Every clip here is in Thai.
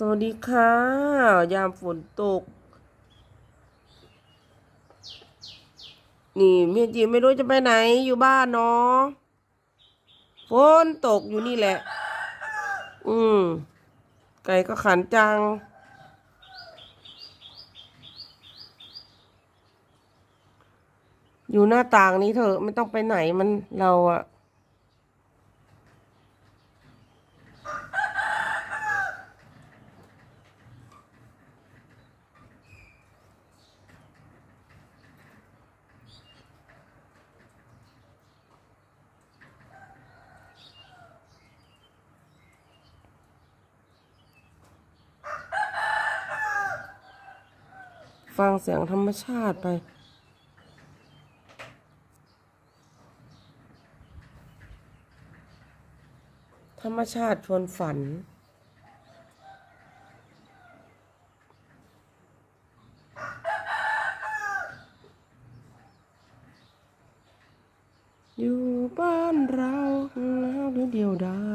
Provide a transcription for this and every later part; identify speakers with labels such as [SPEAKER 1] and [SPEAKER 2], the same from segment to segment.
[SPEAKER 1] สวัสดีค่ะ ยามฝนตก นี่เมียจีไม่รู้จะไปไหนอยู่บ้านเนาะฝนตกอยู่นี่แหละ อืม ไก่ก็ขันจัง อยู่หน้าต่างนี้เถอะ ไม่ต้องไปไหนมันเราอะ ฟังเสียงธรรมชาติไปธรรมชาติชวนฝัน อยู่บ้านเราแล้วเดียวได้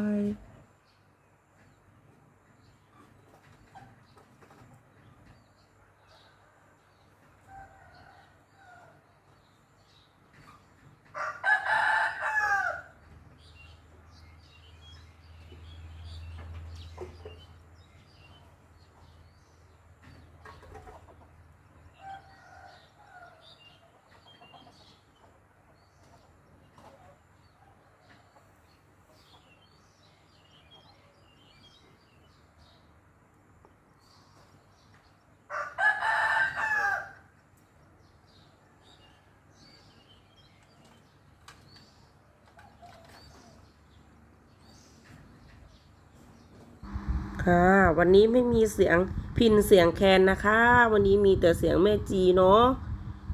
[SPEAKER 1] ค่ะ วันนี้ไม่มีเสียงพินเสียงแคนนะคะ วันนี้มีแต่เสียงแม่จีเนาะ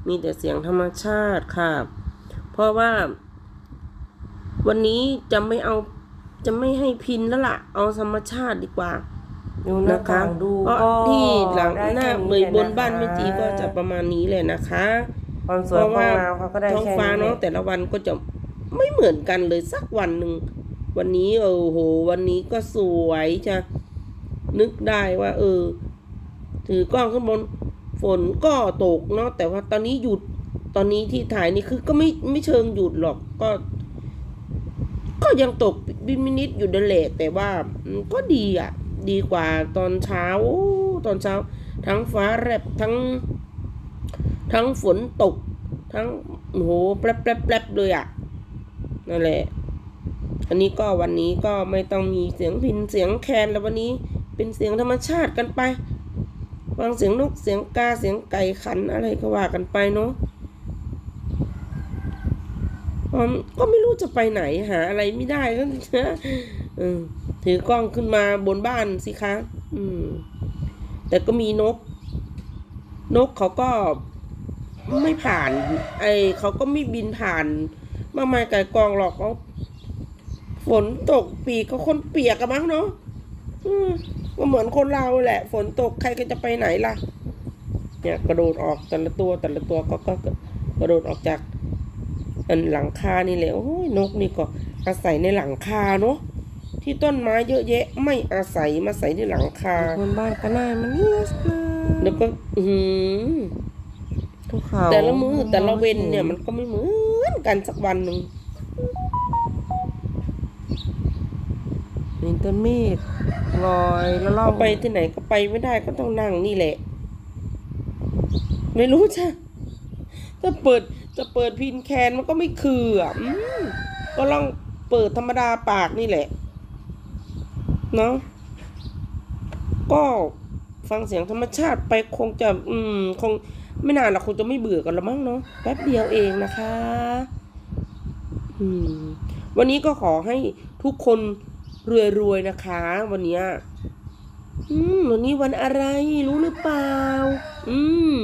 [SPEAKER 1] มีแต่เสียงธรรมชาติค่ะ เพราะว่า วันนี้จะไม่เอาจะไม่ให้พินแล้วล่ะ เอาธรรมชาติดีกว่า
[SPEAKER 2] ดูหน้า
[SPEAKER 1] นะคะ
[SPEAKER 2] ต่างดู
[SPEAKER 1] เพราะ
[SPEAKER 2] ก็
[SPEAKER 1] ที่หลัง
[SPEAKER 2] ได้
[SPEAKER 1] หน้า
[SPEAKER 2] แค่
[SPEAKER 1] เบยบน
[SPEAKER 2] แหละะคะ
[SPEAKER 1] บ้านแม่จีก็จะประมาณนี้เลยนะคะ
[SPEAKER 2] ความส
[SPEAKER 1] เพ
[SPEAKER 2] วย
[SPEAKER 1] ราะ
[SPEAKER 2] ควา
[SPEAKER 1] ว่าม
[SPEAKER 2] งามเขาก็ได้
[SPEAKER 1] ท้อง
[SPEAKER 2] แค่
[SPEAKER 1] ฟ้า
[SPEAKER 2] นี้
[SPEAKER 1] เนาะแต่ละวันก็จะไม่เหมือนกันเลยสักวันหนึ่งวันนี้โอ้โห วันนี้ก็สวยจะ นึกได้ว่า เออ ถือกล้องขึ้นบน ฝนก็ตกเนาะแต่ว่าตอนนี้หยุดตอนนี้ที่ถ่ายนี่คือก็ไม่ไม่เชิงหยุดหรอกก็ ก็ยังตกบิมินิดอยู่เดนแหละแต่ว่าก็ดีอะ ดีกว่าตอนเช้าโอ้ตอนเช้า ทั้งฟ้าแลบทั้ง ทั้งฝนตก ทั้งโหแป๊บแป๊บแป๊บเลยอะนั่นแหละอันนี้ก็วันนี้ก็ไม่ต้องมีเสียงพินเสียงแคนแล้ววันนี้ เป็นเสียงธรรมชาติกันไป ฟังเสียงนกเสียงกาเสียงไก่ขันอะไรก็ว่ากันไปเนาะก็ไม่รู้จะไปไหนหาอะไรไม่ได้ก็เออถือกล้องขึ้นมาบนบ้านสิคะ อืม แต่ก็มีนก นกเขาก็ไม่ผ่าน ไอเขาก็ไม่บินผ่าน มากมายไก่กองหรอกเขาฝนตกปีกก็คนเปียกกันมั้งเนาะ ก็เหมือนคนเราแหละ ฝนตกใครก็จะไปไหนล่ะ เนี่ยกระโดดออกแต่ละตัวแต่ละตัวก็ก็ก็กระโดดออกจากอันหลังคานี่แหละโอ้ยนกนี่ก็อาศัยในหลังคาเนาะที่ต้นไม้เยอะแยะ ไม่อาศัยมาใส่ในหลังคา
[SPEAKER 2] คนบ้านก็น่ามันนี่นะ
[SPEAKER 1] แล้วก็อือหือ
[SPEAKER 2] ภูเขา
[SPEAKER 1] แต่ละมือแต่ละเวนเนี่ยมันก็ไม่เหมือนกันสักวันหนึ่ง
[SPEAKER 2] มีต้นเมฆ ลอยแล้วล่อ
[SPEAKER 1] เอา
[SPEAKER 2] ง
[SPEAKER 1] ไปที่ไหนก็ไปไม่ได้ก็ต้องนั่งนี่แหละ ไม่รู้จ้ะจะเปิดจะเปิดพินแคนมันก็ไม่คืออะอืมก็ลองเปิดธรรมดาปากนี่แหละ เนาะก็ฟังเสียงธรรมชาติไปคงจะ อืม คงไม่นานหรอกคงจะไม่เบื่อกันละมั้งเนาะแป๊บเดียวเองนะคะ อืม วันนี้ก็ขอให้ทุกคน รวยๆนะคะ วันนี้อืมวันนี้วันอะไรรู้หรือเปล่า อืม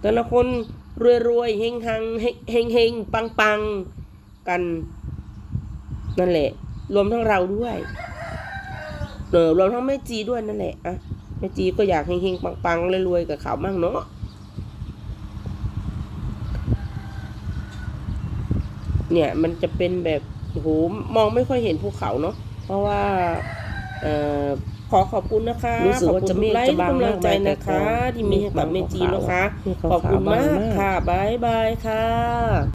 [SPEAKER 1] แต่ละคนรวยๆเฮงๆเฮงเฮงๆปังกัน นั่นแหละ รวมทั้งเราด้วยเออรวมทั้งแม่จีด้วยนั่นแหละอะแม่จีก็อยากเฮงๆปังๆรวยๆกับเขามั่งเนาะเนี่ยมันจะเป็นแบบ โอ้โหมองไม่ค่อยเห็นภูเขาเนาะเพราะว่าเอ่อขอขอบคุณนะคะ
[SPEAKER 2] รู้สึกว่า
[SPEAKER 1] ขอบ
[SPEAKER 2] จะ
[SPEAKER 1] คุณ
[SPEAKER 2] เมฆ
[SPEAKER 1] ไล
[SPEAKER 2] จะ
[SPEAKER 1] ค์
[SPEAKER 2] บาง
[SPEAKER 1] กำลังใจ
[SPEAKER 2] มาก
[SPEAKER 1] นะคะ
[SPEAKER 2] แต่
[SPEAKER 1] ที่มีให้กับเมจีนะคะ
[SPEAKER 2] มีขาวๆ
[SPEAKER 1] ขอบคุณ
[SPEAKER 2] บาง
[SPEAKER 1] มาก
[SPEAKER 2] มาก
[SPEAKER 1] ค่ะบายบายค่ะ